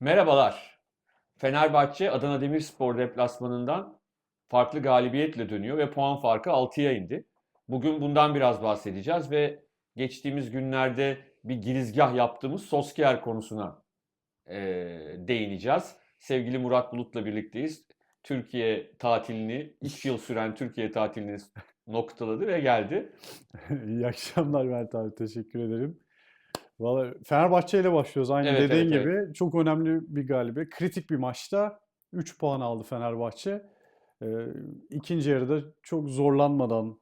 Merhabalar. Fenerbahçe Adana Demirspor deplasmanından farklı galibiyetle dönüyor ve puan farkı 6'ya indi. Bugün bundan biraz bahsedeceğiz ve geçtiğimiz günlerde bir girizgah yaptığımız Sosker konusuna eee, değineceğiz. Sevgili Murat Bulut'la birlikteyiz. Türkiye tatilini, 2 yıl süren Türkiye tatilini noktaladı ve geldi. İyi akşamlar Mert abi teşekkür ederim. Valla Fenerbahçe ile başlıyoruz aynı Evet, dediğin evet, gibi. Çok önemli bir galibiyet. Kritik bir maçta 3 puan aldı Fenerbahçe. Ee, ikinci yarıda çok zorlanmadan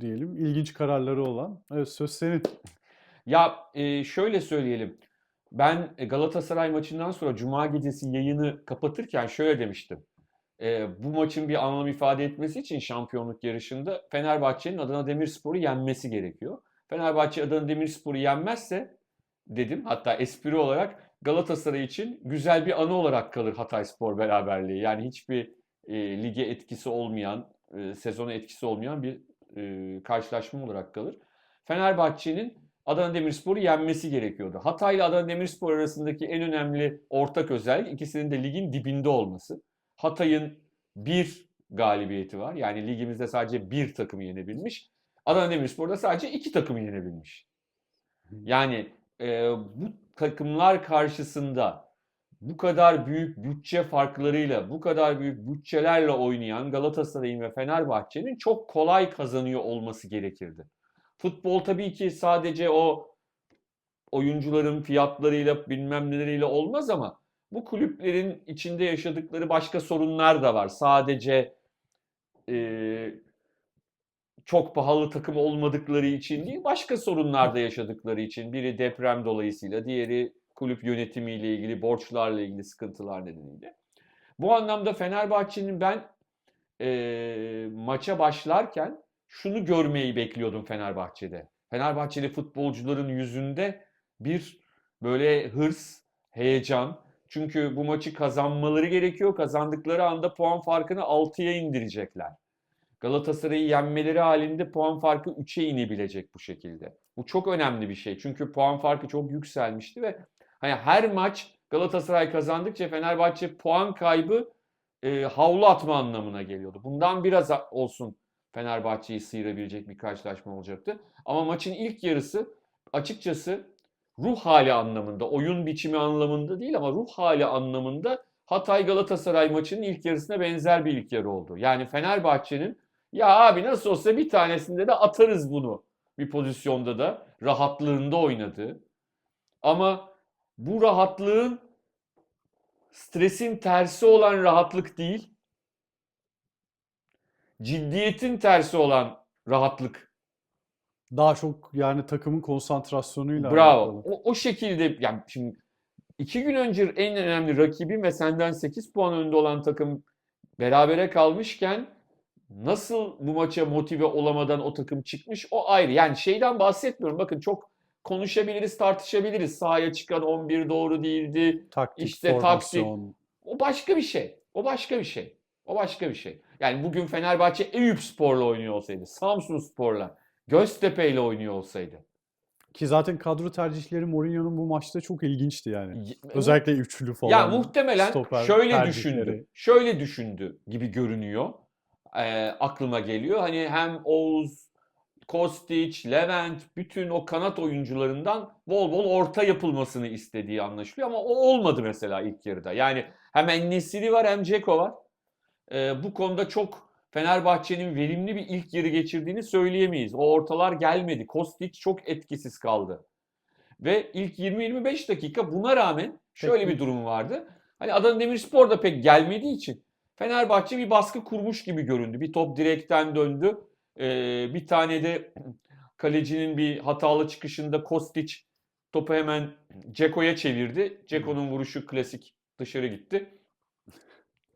diyelim ilginç kararları olan. Evet söz senin. Ya e, şöyle söyleyelim. Ben e, Galatasaray maçından sonra Cuma gecesi yayını kapatırken şöyle demiştim. E, bu maçın bir anlam ifade etmesi için şampiyonluk yarışında Fenerbahçe'nin Adana Demirspor'u yenmesi gerekiyor. Fenerbahçe Adana Demirspor'u yenmezse dedim hatta espri olarak Galatasaray için güzel bir anı olarak kalır Hatayspor beraberliği. Yani hiçbir e, lige etkisi olmayan, e, sezona etkisi olmayan bir e, karşılaşma olarak kalır. Fenerbahçe'nin Adana Demirspor'u yenmesi gerekiyordu. Hatay ile Adana Demirspor arasındaki en önemli ortak özellik ikisinin de ligin dibinde olması. Hatay'ın bir galibiyeti var. Yani ligimizde sadece bir takımı yenebilmiş. Adana Demirspor'da sadece iki takımı yenebilmiş. Yani e, bu takımlar karşısında bu kadar büyük bütçe farklarıyla, bu kadar büyük bütçelerle oynayan Galatasaray'ın ve Fenerbahçe'nin çok kolay kazanıyor olması gerekirdi. Futbol tabii ki sadece o oyuncuların fiyatlarıyla bilmem neleriyle olmaz ama bu kulüplerin içinde yaşadıkları başka sorunlar da var. Sadece e, çok pahalı takım olmadıkları için değil, başka sorunlar da yaşadıkları için. Biri deprem dolayısıyla, diğeri kulüp yönetimiyle ilgili, borçlarla ilgili sıkıntılar nedeniyle. Bu anlamda Fenerbahçe'nin ben e, maça başlarken şunu görmeyi bekliyordum Fenerbahçe'de. Fenerbahçeli futbolcuların yüzünde bir böyle hırs, heyecan. Çünkü bu maçı kazanmaları gerekiyor. Kazandıkları anda puan farkını 6'ya indirecekler. Galatasaray'ı yenmeleri halinde puan farkı 3'e inebilecek bu şekilde. Bu çok önemli bir şey. Çünkü puan farkı çok yükselmişti ve hani her maç Galatasaray kazandıkça Fenerbahçe puan kaybı e, havlu atma anlamına geliyordu. Bundan biraz olsun Fenerbahçe'yi sıyırabilecek bir karşılaşma olacaktı. Ama maçın ilk yarısı açıkçası ruh hali anlamında, oyun biçimi anlamında değil ama ruh hali anlamında Hatay Galatasaray maçının ilk yarısına benzer bir ilk yarı oldu. Yani Fenerbahçe'nin ya abi nasıl olsa bir tanesinde de atarız bunu bir pozisyonda da rahatlığında oynadı. Ama bu rahatlığın stresin tersi olan rahatlık değil, ciddiyetin tersi olan rahatlık. Daha çok yani takımın konsantrasyonuyla Bravo. O, o şekilde yani şimdi iki gün önce en önemli rakibin ve senden 8 puan önde olan takım berabere kalmışken nasıl bu maça motive olamadan o takım çıkmış o ayrı. Yani şeyden bahsetmiyorum. Bakın çok konuşabiliriz, tartışabiliriz. Sahaya çıkan 11 doğru değildi. Taktik, İşte taktik. formasyon. O başka bir şey. O başka bir şey. O başka bir şey. Yani bugün Fenerbahçe Eyüp Spor'la oynuyor olsaydı, Samsun Spor'la, Göztepe'yle oynuyor olsaydı. Ki zaten kadro tercihleri Mourinho'nun bu maçta çok ilginçti yani. Özellikle üçlü falan. Ya muhtemelen şöyle düşündü. Şöyle düşündü gibi görünüyor. Ee, aklıma geliyor. Hani hem Oğuz, Kostić, Levent bütün o kanat oyuncularından bol bol orta yapılmasını istediği anlaşılıyor ama o olmadı mesela ilk yarıda. Yani hem Ennesiri var hem Ceko var. Ee, bu konuda çok Fenerbahçe'nin verimli bir ilk yarı geçirdiğini söyleyemeyiz. O ortalar gelmedi. Kostić çok etkisiz kaldı. Ve ilk 20-25 dakika buna rağmen şöyle bir Teknik. durum vardı. Hani Adana Demirspor da pek gelmediği için Fenerbahçe bir baskı kurmuş gibi göründü. Bir top direkten döndü. Ee, bir tane de kalecinin bir hatalı çıkışında Kostić topu hemen Ceko'ya çevirdi. Ceko'nun vuruşu klasik dışarı gitti.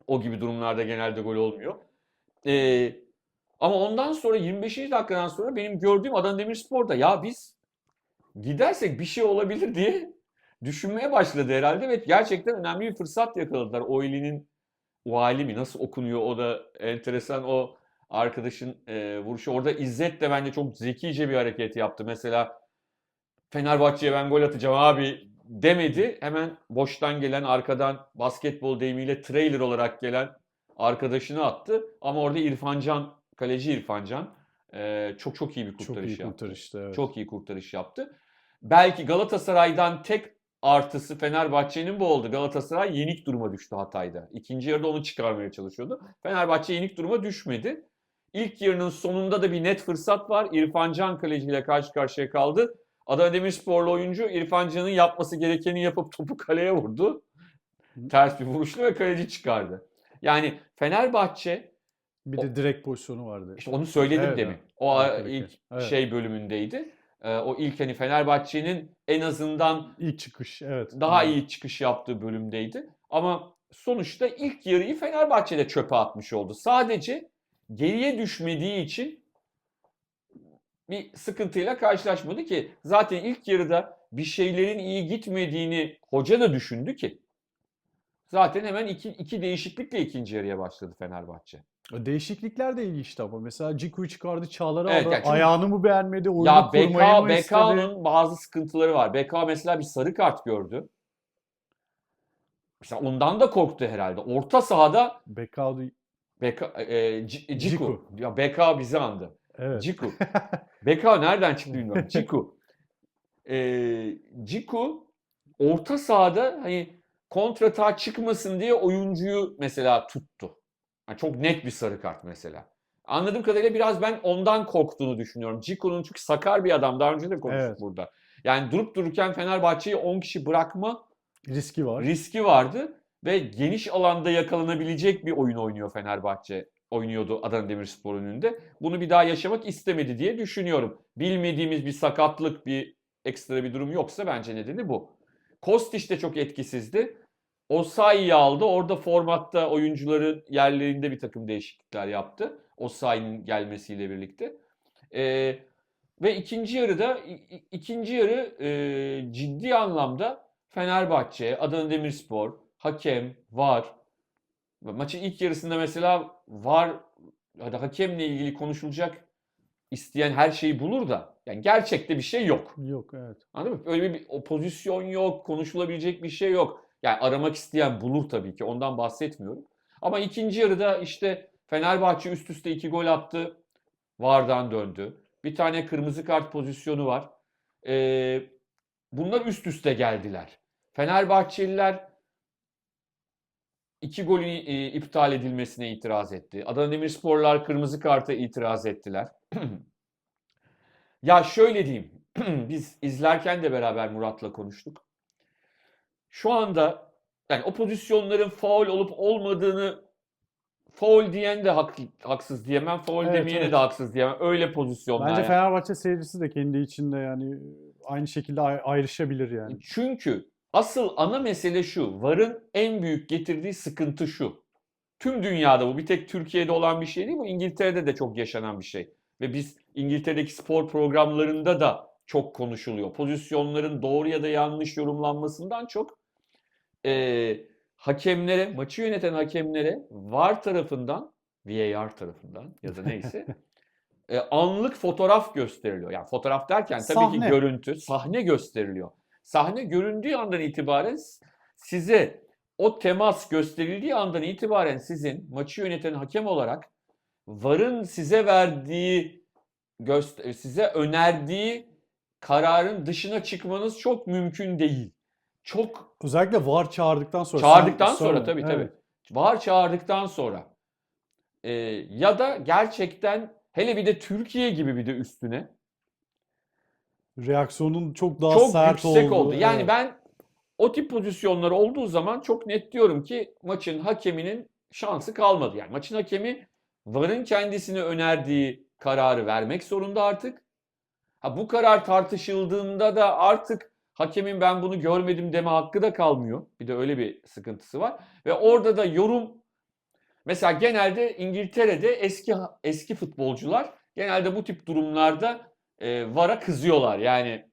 O gibi durumlarda genelde gol olmuyor. Ee, ama ondan sonra 25. dakikadan sonra benim gördüğüm Adana Demirspor'da ya biz gidersek bir şey olabilir diye düşünmeye başladı herhalde ve gerçekten önemli bir fırsat yakaladılar. Oyli'nin Vali mi nasıl okunuyor o da enteresan o arkadaşın e, vuruşu. Orada İzzet de bence çok zekice bir hareket yaptı. Mesela Fenerbahçe'ye ben gol atacağım abi demedi. Hemen boştan gelen arkadan basketbol deyimiyle trailer olarak gelen arkadaşını attı. Ama orada İrfancan, kaleci İrfancan e, çok çok iyi bir Çok kurtarış iyi yaptı. kurtarıştı. Evet. Çok iyi kurtarış yaptı. Belki Galatasaray'dan tek artısı Fenerbahçe'nin bu oldu. Galatasaray yenik duruma düştü Hatay'da. İkinci yarıda onu çıkarmaya çalışıyordu. Fenerbahçe yenik duruma düşmedi. İlk yarının sonunda da bir net fırsat var. İrfan Can kaleciyle karşı karşıya kaldı. Adana Demirsporlu oyuncu İrfan Can'ın yapması gerekeni yapıp topu kaleye vurdu. Ters bir vuruşla ve kaleci çıkardı. Yani Fenerbahçe Bir de direkt pozisyonu vardı. işte onu söyledim Evet, demin. evet. O Arkadaki. ilk Evet. şey bölümündeydi. Ee, o ilk hani Fenerbahçe'nin en azından İlk çıkış evet. daha Evet. iyi çıkış yaptığı bölümdeydi. Ama sonuçta ilk yarıyı Fenerbahçe'de çöpe atmış oldu. Sadece geriye düşmediği için bir sıkıntıyla karşılaşmadı ki zaten ilk yarıda bir şeylerin iyi gitmediğini hoca da düşündü ki zaten hemen iki, iki değişiklikle ikinci yarıya başladı Fenerbahçe. Değişiklikler de ilginçti ama. Mesela Ciku'yu çıkardı, Çağlar'ı Evet, aldı. yani çünkü- Ayağını mı beğenmedi, oyunu Ya kurmayı BK, mı istedi? BK'nın bazı sıkıntıları var. BK mesela bir sarı kart gördü. Mesela ondan da korktu herhalde. Orta sahada BK BK, e, C- Ciku. Ciku. Ya BK bizi andı. evet. Ciku. BK nereden çıktı bilmiyorum. Ciku. E, Ciku orta sahada hani kontratağa çıkmasın diye oyuncuyu mesela tuttu. Yani çok net bir sarı kart mesela. Anladığım kadarıyla biraz ben ondan korktuğunu düşünüyorum. Ciku'nun çünkü sakar bir adam. Daha önce de konuştuk Evet. burada. Yani durup dururken Fenerbahçe'yi 10 kişi bırakma riski var. riski vardı ve geniş alanda yakalanabilecek bir oyun oynuyor Fenerbahçe. Oynuyordu Adana Demirspor önünde. Bunu bir daha yaşamak istemedi diye düşünüyorum. Bilmediğimiz bir sakatlık, bir ekstra bir durum yoksa bence nedeni bu. Kostić de çok etkisizdi. Osayi'yi aldı. Orada formatta oyuncuların yerlerinde bir takım değişiklikler yaptı. Osayi'nin gelmesiyle birlikte. Ee, ve ikinci yarıda ikinci yarı e, ciddi anlamda Fenerbahçe, Adana Demirspor, hakem, VAR. Maçın ilk yarısında mesela VAR hadi hakemle ilgili konuşulacak isteyen her şeyi bulur da yani gerçekte bir şey yok. Yok evet. Anladın mı? Öyle bir opozisyon yok, konuşulabilecek bir şey yok. Yani aramak isteyen bulur tabii ki. Ondan bahsetmiyorum. Ama ikinci yarıda işte Fenerbahçe üst üste iki gol attı. VAR'dan döndü. Bir tane kırmızı kart pozisyonu var. Ee, bunlar üst üste geldiler. Fenerbahçeliler iki golün e, iptal edilmesine itiraz etti. Adana Demirsporlar kırmızı karta itiraz ettiler. Ya şöyle diyeyim. Biz izlerken de beraber Murat'la konuştuk. Şu anda yani o pozisyonların faul olup olmadığını faul diyen de hak, haksız diyemem. Faul Evet, demeyene evet. de haksız diyemem. Öyle pozisyonlar. Bence yani. Fenerbahçe seyircisi de kendi içinde yani aynı şekilde ay- ayrışabilir yani. Çünkü asıl ana mesele şu. VAR'ın en büyük getirdiği sıkıntı şu. Tüm dünyada bu bir tek Türkiye'de olan bir şey değil. Bu İngiltere'de de çok yaşanan bir şey. Ve biz İngiltere'deki spor programlarında da çok konuşuluyor. Pozisyonların doğru ya da yanlış yorumlanmasından çok eee, hakemlere, maçı yöneten hakemlere VAR tarafından, VAR tarafından ya da neyse e, anlık fotoğraf gösteriliyor. Yani fotoğraf derken tabii ki Sahne. görüntü, sahne gösteriliyor. Sahne göründüğü andan itibaren size o temas gösterildiği andan itibaren sizin maçı yöneten hakem olarak VAR'ın size verdiği size önerdiği kararın dışına çıkmanız çok mümkün değil. Çok Özellikle VAR çağırdıktan sonra. Çağırdıktan Sen- sonra tabii tabii. evet. Var çağırdıktan sonra. Ee, ya da gerçekten hele bir de Türkiye gibi bir de üstüne Reaksiyonun çok daha çok sert yüksek olduğu, oldu. Yani evet. ben o tip pozisyonlar olduğu zaman çok net diyorum ki maçın hakeminin şansı kalmadı. Yani maçın hakemi VAR'ın kendisine önerdiği kararı vermek zorunda artık. Ha, bu karar tartışıldığında da artık hakemin ben bunu görmedim deme hakkı da kalmıyor. Bir de öyle bir sıkıntısı var. Ve orada da yorum mesela genelde İngiltere'de eski eski futbolcular genelde bu tip durumlarda e, VAR'a kızıyorlar. Yani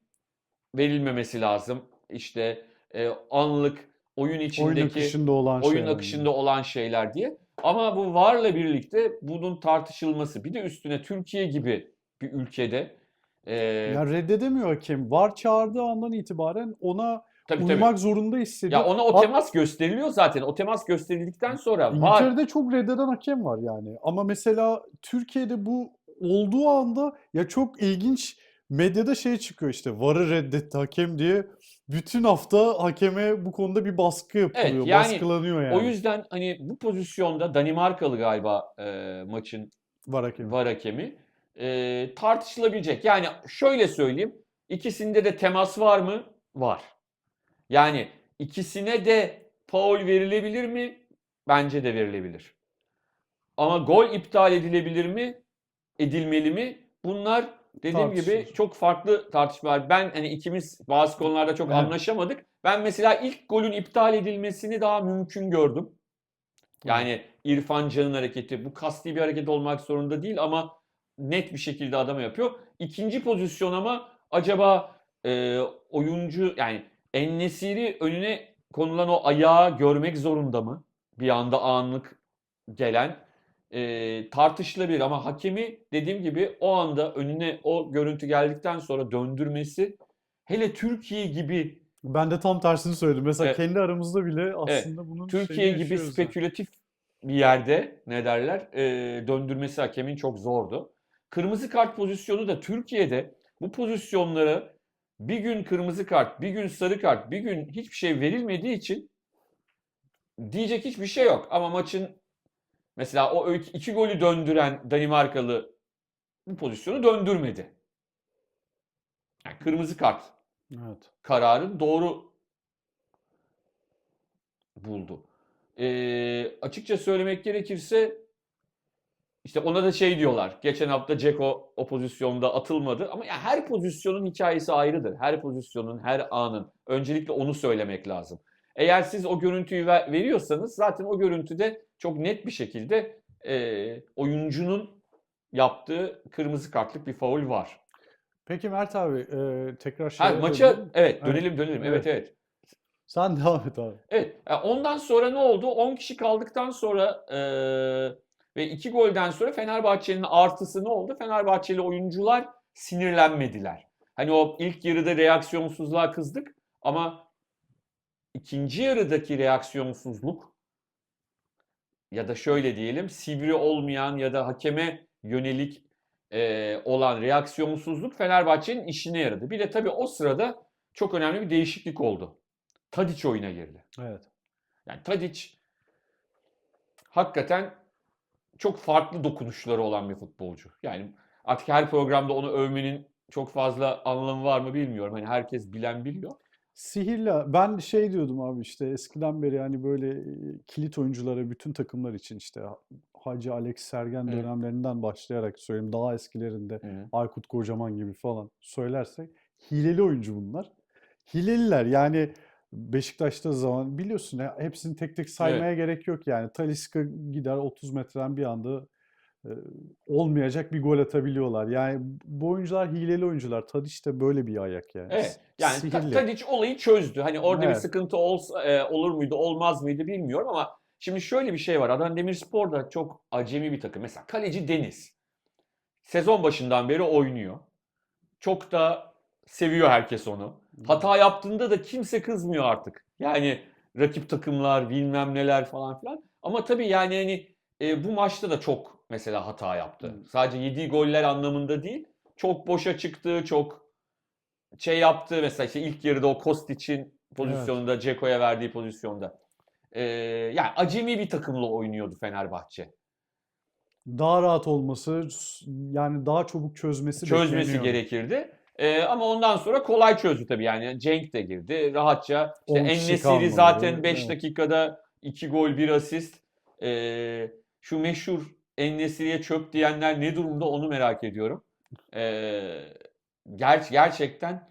verilmemesi lazım. İşte e, anlık oyun oyun içindeki akışında olan oyun şeyler. akışında olan şeyler diye. Ama bu VAR'la birlikte bunun tartışılması bir de üstüne Türkiye gibi bir ülkede e, Ya reddedemiyor hakem. VAR çağırdığı andan itibaren ona Tabii tabii. uymak zorunda hissediyor. Ya ona o Hat- temas gösteriliyor zaten. O temas gösterildikten sonra var. İngiltere'de çok reddeden hakem var yani. Ama mesela Türkiye'de bu olduğu anda ya çok ilginç medyada şey çıkıyor işte VAR'ı reddetti hakem diye. Bütün hafta hakeme bu konuda bir baskı yapılıyor. yani baskılanıyor yani. O yüzden hani bu pozisyonda Danimarkalı galiba e, maçın VAR hakemi. var hakemi e, tartışılabilecek. Yani şöyle söyleyeyim. ikisinde de temas var mı? Var. Yani ikisine de faul verilebilir mi? Bence de verilebilir. Ama gol iptal edilebilir mi? Edilmeli mi? Bunlar dediğim gibi çok farklı tartışmalar. Ben hani ikimiz bazı konularda çok Evet. anlaşamadık. Ben mesela ilk golün iptal edilmesini daha mümkün gördüm. Yani İrfan Can'ın hareketi bu kasti bir hareket olmak zorunda değil ama net bir şekilde adama yapıyor. İkinci pozisyon ama acaba e, oyuncu yani Ennesiri önüne konulan o ayağı görmek zorunda mı? Bir anda anlık gelen e, tartışılabilir ama hakemi dediğim gibi o anda önüne o görüntü geldikten sonra döndürmesi hele Türkiye gibi Ben de tam tersini söyledim. Mesela Evet. kendi aramızda bile aslında bunun Türkiye gibi yaşıyoruz yani. spekülatif bir yerde ne derler e, döndürmesi hakemin çok zordu. Kırmızı kart pozisyonu da Türkiye'de bu pozisyonlara bir gün kırmızı kart, bir gün sarı kart, bir gün hiçbir şey verilmediği için diyecek hiçbir şey yok. Ama maçın mesela o iki, golü döndüren Danimarkalı bu pozisyonu döndürmedi. Yani kırmızı kart Evet. kararı doğru buldu. Ee, açıkça söylemek gerekirse işte ona da şey diyorlar. Geçen hafta Ceko o pozisyonda atılmadı ama ya her pozisyonun hikayesi ayrıdır. Her pozisyonun, her anın. Öncelikle onu söylemek lazım. Eğer siz o görüntüyü ver- veriyorsanız zaten o görüntüde çok net bir şekilde e, oyuncunun yaptığı kırmızı kartlık bir faul var. Peki Mert abi e, tekrar Ha, şeye maça dönelim. evet dönelim dönelim. Evet Evet. evet. Sen devam et abi. Evet. yani ondan sonra ne oldu? 10 kişi kaldıktan sonra e, ve 2 golden sonra Fenerbahçe'nin artısı ne oldu? Fenerbahçeli oyuncular sinirlenmediler. Hani o ilk yarıda reaksiyonsuzluğa kızdık ama ikinci yarıdaki reaksiyonsuzluk ya da şöyle diyelim sivri olmayan ya da hakeme yönelik e, olan reaksiyonsuzluk Fenerbahçe'nin işine yaradı. Bir de tabii o sırada çok önemli bir değişiklik oldu. Tadiç oyuna girdi. Evet. Yani Tadic hakikaten çok farklı dokunuşları olan bir futbolcu. Yani artık her programda onu övmenin çok fazla anlamı var mı bilmiyorum. Hani herkes bilen biliyor. Sihirli. Ben şey diyordum abi işte eskiden beri hani böyle e, kilit oyunculara bütün takımlar için işte Hacı Alex Sergen Evet. dönemlerinden başlayarak söyleyeyim daha eskilerinde Hı. Aykut Kocaman gibi falan söylersek hileli oyuncu bunlar. Hileliler yani Beşiktaş'ta zaman biliyorsun ya hepsini tek tek saymaya gerek yok yani. Talisca gider 30 metreden bir anda e, olmayacak bir gol atabiliyorlar. Yani bu oyuncular hileli oyuncular. Tadiç de böyle bir ayak yani. Evet. Yani Ta-. Tadic olayı çözdü. Hani orada bir Evet. sıkıntı olsa, e, olur muydu, olmaz mıydı bilmiyorum ama şimdi şöyle bir şey var. Adana Demirspor da çok acemi bir takım. Mesela kaleci Deniz. Sezon başından beri oynuyor. Çok da seviyor herkes onu. Hata yaptığında da kimse kızmıyor artık. Yani rakip takımlar bilmem neler falan filan. Ama tabii yani hani e, bu maçta da çok mesela hata yaptı. Hı. Sadece yediği goller anlamında değil. Çok boşa çıktı, çok şey yaptı. Mesela işte ilk yarıda o Kostic'in pozisyonunda, Ceko'ya verdiği pozisyonda. E, yani acemi bir takımla oynuyordu Fenerbahçe. Daha rahat olması, yani daha çabuk çözmesi çözmesi bekleniyordu. gerekirdi. Ee, ama ondan sonra kolay çözdü tabii yani. Cenk de girdi rahatça. İşte 10 kişi En-Nesyri kalmadı. zaten 5 Evet. dakikada 2 gol 1 asist. Ee, şu meşhur En-Nesyri'ye çöp diyenler ne durumda onu merak ediyorum. Ee, ger gerçekten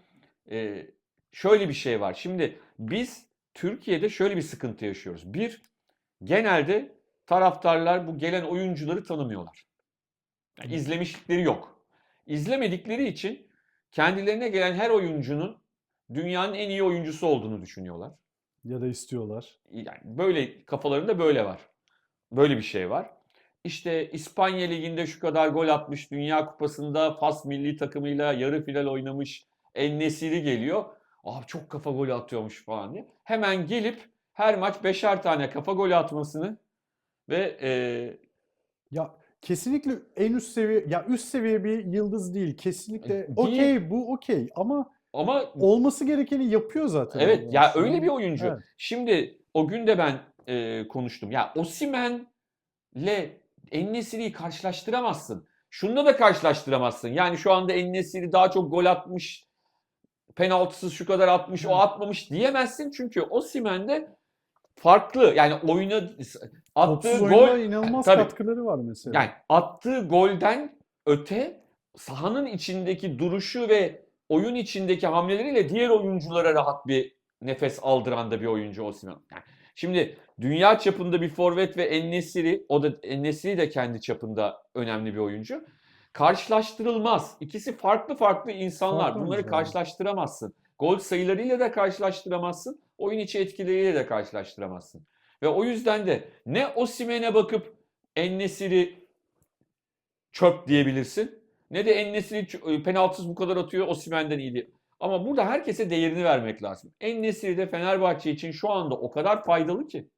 e, şöyle bir şey var. Şimdi biz Türkiye'de şöyle bir sıkıntı yaşıyoruz. Bir, genelde taraftarlar bu gelen oyuncuları tanımıyorlar. Yani izlemişlikleri yok. İzlemedikleri için kendilerine gelen her oyuncunun dünyanın en iyi oyuncusu olduğunu düşünüyorlar. Ya da istiyorlar. Yani böyle kafalarında böyle var. Böyle bir şey var. İşte İspanya Ligi'nde şu kadar gol atmış, Dünya Kupası'nda Fas milli takımıyla yarı final oynamış En-Nesyri geliyor. Abi çok kafa golü atıyormuş falan diye. Hemen gelip her maç beşer tane kafa golü atmasını ve e, Ya kesinlikle en üst seviye ya üst seviye bir yıldız değil. Kesinlikle Değil. okey bu okey ama ama olması gerekeni yapıyor zaten. Evet ya aslında. öyle bir oyuncu. Evet. Şimdi o gün de ben e, konuştum. Ya Osimhen'le En-Nesyri'yi karşılaştıramazsın. Şunda da karşılaştıramazsın. Yani şu anda En-Nesyri daha çok gol atmış, penaltısız şu kadar atmış, o Evet. atmamış diyemezsin. Çünkü Osimhen'de farklı. Yani oyuna attığı Topsuz gol inanılmaz Tabii. katkıları var mesela. yani attığı golden öte sahanın içindeki duruşu ve oyun içindeki hamleleriyle diğer oyunculara rahat bir nefes aldıran da bir oyuncu Osimhen. Yani şimdi dünya çapında bir forvet ve En-Nesyri, o da En-Nesyri de kendi çapında önemli bir oyuncu. Karşılaştırılmaz. İkisi farklı farklı insanlar. Farklı Bunları oyuncular. karşılaştıramazsın. Gol sayılarıyla da karşılaştıramazsın. Oyun içi etkileriyle de karşılaştıramazsın. Ve o yüzden de ne Osimhen'e bakıp En-Nesyri çöp diyebilirsin. Ne de En-Nesyri ç- penaltısız bu kadar atıyor Osimhen'den iyi değil. Ama burada herkese değerini vermek lazım. En-Nesyri de Fenerbahçe için şu anda o kadar faydalı ki.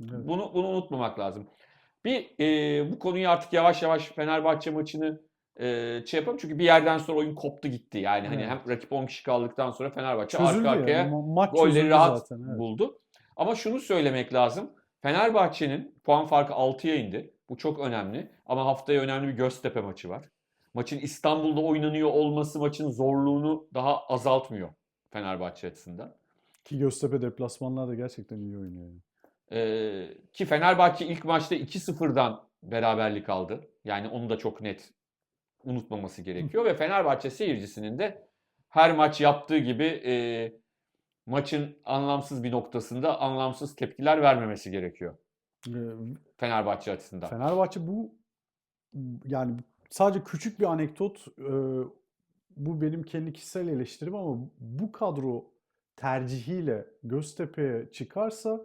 Evet. Bunu bunu unutmamak lazım. Bir e, bu konuyu artık yavaş yavaş Fenerbahçe maçını e, şey yapalım. Çünkü bir yerden sonra oyun koptu gitti. Yani hani Evet. hem rakip 10 kişi kaldıktan sonra Fenerbahçe Çözüldü arka ya. arkaya Ma- Maç golleri rahat zaten. Evet. buldu. Ama şunu söylemek lazım. Fenerbahçe'nin puan farkı 6'ya indi. Bu çok önemli. Ama haftaya önemli bir Göztepe maçı var. Maçın İstanbul'da oynanıyor olması maçın zorluğunu daha azaltmıyor Fenerbahçe açısından. Ki Göztepe deplasmanlarda gerçekten iyi oynuyor. Ee, ki Fenerbahçe ilk maçta 2-0'dan beraberlik aldı. Yani onu da çok net unutmaması gerekiyor. Ve Fenerbahçe seyircisinin de her maç yaptığı gibi e, maçın anlamsız bir noktasında anlamsız tepkiler vermemesi gerekiyor. Ee, Fenerbahçe açısından. Fenerbahçe bu yani sadece küçük bir anekdot e, bu benim kendi kişisel eleştirim ama bu kadro tercihiyle Göztepe'ye çıkarsa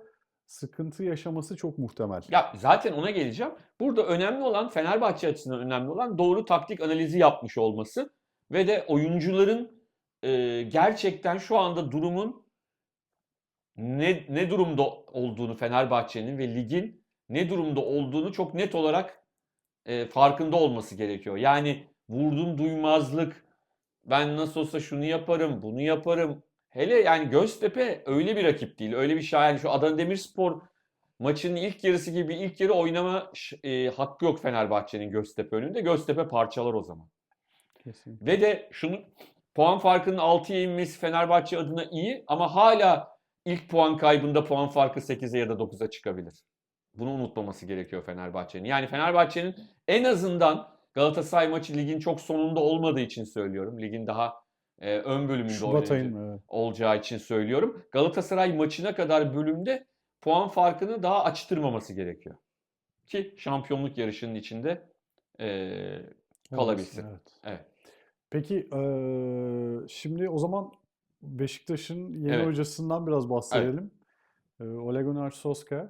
sıkıntı yaşaması çok muhtemel. Ya zaten ona geleceğim. Burada önemli olan Fenerbahçe açısından önemli olan doğru taktik analizi yapmış olması ve de oyuncuların e, gerçekten şu anda durumun ne ne durumda olduğunu Fenerbahçe'nin ve ligin ne durumda olduğunu çok net olarak e, farkında olması gerekiyor. Yani vurdum duymazlık, ben nasıl olsa şunu yaparım, bunu yaparım. Hele yani Göztepe öyle bir rakip değil. Öyle bir şey yani şu Adana Demirspor maçın ilk yarısı gibi ilk yarı oynama e, hakkı yok Fenerbahçe'nin Göztepe önünde. Göztepe parçalar o zaman. Kesinlikle. Ve de şunu puan farkının 6'ya inmesi Fenerbahçe adına iyi ama hala ilk puan kaybında puan farkı 8'e ya da 9'a çıkabilir. Bunu unutmaması gerekiyor Fenerbahçe'nin. Yani Fenerbahçe'nin en azından Galatasaray maçı ligin çok sonunda olmadığı için söylüyorum. Ligin daha e, ön bölümünde Şubat evet. olacağı için söylüyorum. Galatasaray maçına kadar bölümde puan farkını daha açtırmaması gerekiyor. Ki şampiyonluk yarışının içinde eee, kalabilsin. Evet. Evet. Peki eee, şimdi o zaman Beşiktaş'ın yeni Evet. hocasından biraz bahsedelim. Eee, Ole Gunnar Solskjaer.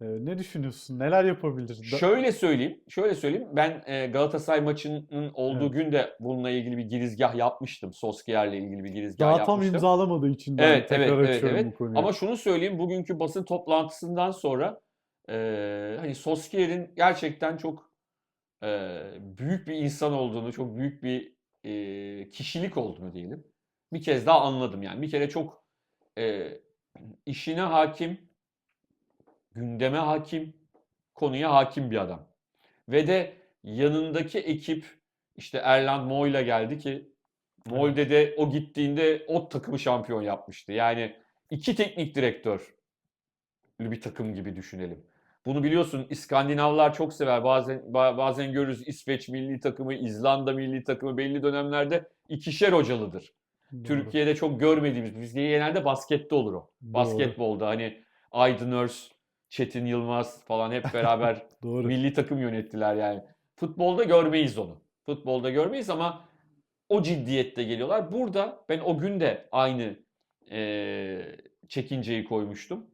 Eee, ne düşünüyorsun? Neler yapabilir? Da- Şöyle söyleyeyim, şöyle söyleyeyim. Ben e, Galatasaray maçının olduğu Evet. gün de bununla ilgili bir girizgah yapmıştım. Solskjaer'le ilgili bir girizgah Daha tam yapmıştım. imzalamadığı için ben Evet, tekrar evet, evet, açıyorum evet. bu konuyu. Ama şunu söyleyeyim, bugünkü basın toplantısından sonra e, hani Solskjaer'in gerçekten çok e, büyük bir insan olduğunu, çok büyük bir e, kişilik olduğunu diyelim. Bir kez daha anladım yani. Bir kere çok e, işine hakim, gündeme hakim, konuya hakim bir adam. Ve de yanındaki ekip işte Erland Moy'la geldi ki Molde de o gittiğinde o takımı şampiyon yapmıştı. Yani iki teknik direktörlü bir takım gibi düşünelim. Bunu biliyorsun İskandinavlar çok sever. Bazen ba- bazen görürüz İsveç milli takımı, İzlanda milli takımı belli dönemlerde ikişer hocalıdır. Doğru. Türkiye'de çok görmediğimiz, bizde genelde baskette olur o. Doğru. Basketbolda hani Aydın Örs, Çetin Yılmaz falan hep beraber Doğru. milli takım yönettiler yani. Futbolda görmeyiz onu. Futbolda görmeyiz ama o ciddiyette geliyorlar. Burada ben o gün de aynı eee, çekinceyi koymuştum.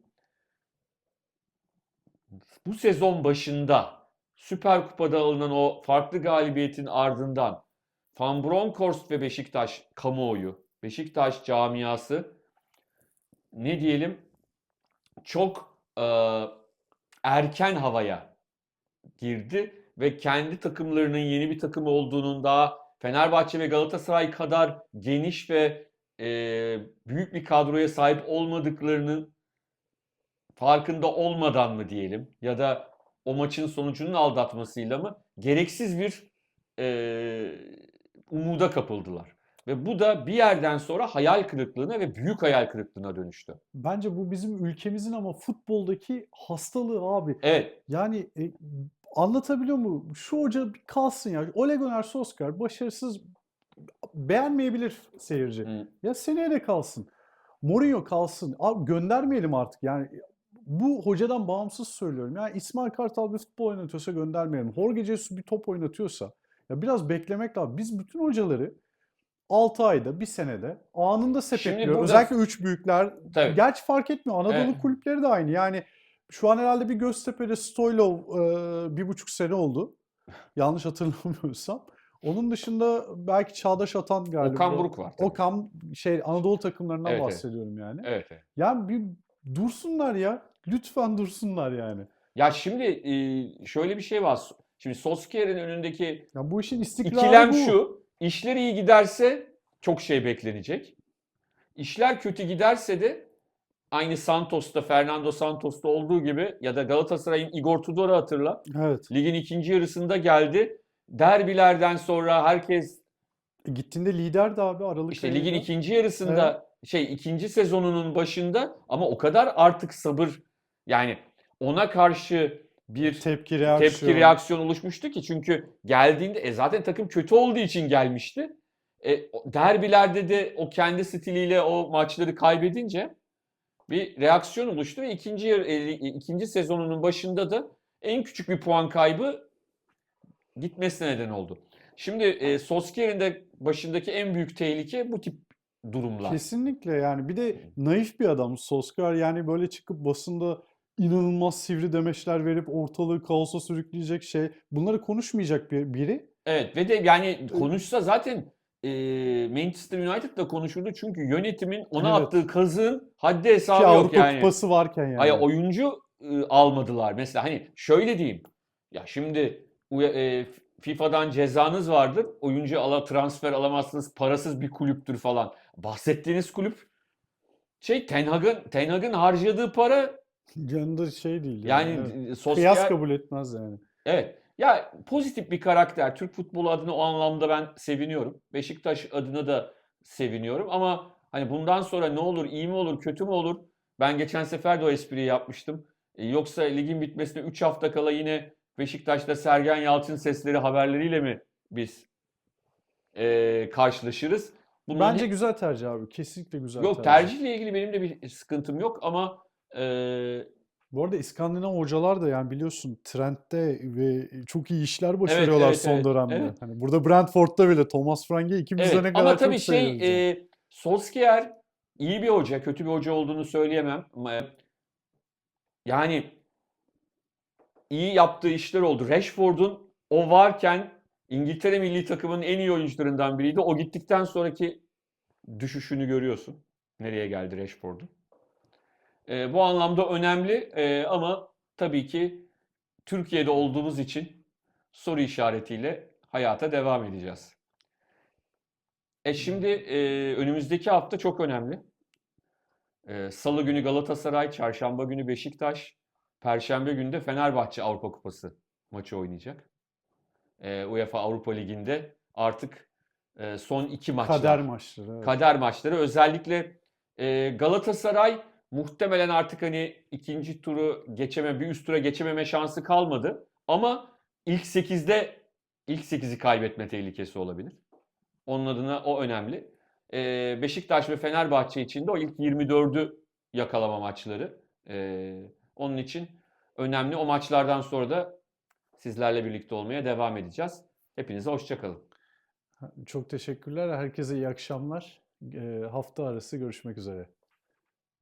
Bu sezon başında Süper Kupa'da alınan o farklı galibiyetin ardından Van Bronckhorst ve Beşiktaş kamuoyu Beşiktaş camiası ne diyelim çok e, erken havaya girdi ve kendi takımlarının yeni bir takım olduğunun daha Fenerbahçe ve Galatasaray kadar geniş ve e, büyük bir kadroya sahip olmadıklarının farkında olmadan mı diyelim ya da o maçın sonucunun aldatmasıyla mı gereksiz bir e, umuda kapıldılar. Ve bu da bir yerden sonra hayal kırıklığına ve büyük hayal kırıklığına dönüştü. Bence bu bizim ülkemizin ama futboldaki hastalığı abi. Evet, Yani e, anlatabiliyor mu? Şu hoca bir kalsın ya. Ole Gunnar Solskjaer başarısız beğenmeyebilir seyirci. Hı. Ya seneye de kalsın. Mourinho kalsın. Abi göndermeyelim artık. Yani bu hocadan bağımsız söylüyorum. Yani İsmail Kartal bir futbol oynatıyorsa göndermeyelim. Jorge Jesus bir top oynatıyorsa ya biraz beklemek lazım. Biz bütün hocaları 6 ayda, bir senede anında sepetliyor. burada- Özellikle üç büyükler. Tabii. Gerçi fark etmiyor. Anadolu Evet. kulüpleri de aynı. Yani şu an herhalde bir Göztepe'de Stoylov e, bir buçuk sene oldu. Yanlış hatırlamıyorsam. Onun dışında belki Çağdaş Atan galiba. Okan Buruk var. tabii. Okan şey Anadolu takımlarından Evet, evet. bahsediyorum yani. Evet, evet. Yani bir dursunlar ya. Lütfen dursunlar yani. Ya şimdi e, şöyle bir şey var. Şimdi Solskjaer'in önündeki Ya bu işin istikrarı ikilem bu. şu. İşler iyi giderse çok şey beklenecek. İşler kötü giderse de aynı Santos'ta, Fernando Santos'ta olduğu gibi ya da Galatasaray'ın Igor Tudor'u hatırla. Evet. Ligin ikinci yarısında geldi. Derbilerden sonra herkes gittiğinde lider de abi Aralık işte ligin ayında. ikinci yarısında şey ikinci sezonunun başında ama o kadar artık sabır yani ona karşı bir tepki reaksiyon. tepki reaksiyon oluşmuştu ki çünkü geldiğinde e zaten takım kötü olduğu için gelmişti. E, derbilerde de o kendi stiliyle o maçları kaybedince bir reaksiyon oluştu ve ikinci e, ikinci sezonunun başında da en küçük bir puan kaybı gitmesine neden oldu. Şimdi e, Solskjaer'in de başındaki en büyük tehlike bu tip durumlar. Kesinlikle yani bir de naif bir adam Solskjaer yani böyle çıkıp basında inanılmaz sivri demeçler verip ortalığı kaosa sürükleyecek şey bunları konuşmayacak bir biri. Evet ve de yani konuşsa zaten e, Manchester United'la konuşurdu çünkü yönetimin ona Evet. attığı kazığın haddi Ki hesabı yok Avrupa yani. Kupası varken yani. Ay oyuncu e, almadılar mesela hani şöyle diyeyim. Ya şimdi e, FIFA'dan cezanız vardır. Oyuncu ala transfer alamazsınız. Parasız bir kulüptür falan. Bahsettiğiniz kulüp şey Ten Hag'ın Ten Hag'ın harcadığı para Yanında şey değil. yani evet. e, Kıyas sosyal kabul etmez yani. Evet. Ya pozitif bir karakter. Türk futbolu adına o anlamda ben seviniyorum. Beşiktaş adına da seviniyorum ama hani bundan sonra ne olur, iyi mi olur, kötü mü olur? Ben geçen sefer de o espriyi yapmıştım. E, Yoksa ligin bitmesine 3 hafta kala yine Beşiktaş'ta Sergen Yalçın sesleri haberleriyle mi biz e, karşılaşırız? Bunun Bence he- güzel tercih abi. Kesinlikle güzel yok tercihle ilgili benim de bir sıkıntım yok ama Bu arada İskandinav hocalar da yani biliyorsun trendte ve çok iyi işler başarıyorlar evet, son evet, dönemde. evet. Hani burada Brentford'da bile Thomas Frank'e ikimiz de Evet ne ama kadar tabii çok şey seviyoruz yani. e, Solskjaer iyi bir hoca, kötü bir hoca olduğunu söyleyemem. Ama, Yani iyi yaptığı işler oldu. Rashford'un o varken İngiltere milli takımının en iyi oyuncularından biriydi. O gittikten sonraki düşüşünü görüyorsun. Nereye geldi Rashford'un. E, bu anlamda önemli e, ama tabii ki Türkiye'de olduğumuz için soru işaretiyle hayata devam edeceğiz. E şimdi e, önümüzdeki hafta çok önemli. E, Salı günü Galatasaray, Çarşamba günü Beşiktaş, Perşembe günü de Fenerbahçe Avrupa Kupası maçı oynayacak. E, UEFA Avrupa Ligi'nde artık e, son iki maçlar. Kader maçları. evet. Kader maçları. Özellikle e, Galatasaray muhtemelen artık hani ikinci turu geçeme, bir üst tura geçememe şansı kalmadı. Ama ilk 8'de ilk 8'i kaybetme tehlikesi olabilir. Onun adına o önemli. E, Beşiktaş ve Fenerbahçe için de o ilk 24'ü yakalama maçları. E, onun için önemli. O maçlardan sonra da sizlerle birlikte olmaya devam edeceğiz. Hepinize hoşçakalın. Çok teşekkürler. Herkese iyi akşamlar. Ee, hafta arası görüşmek üzere.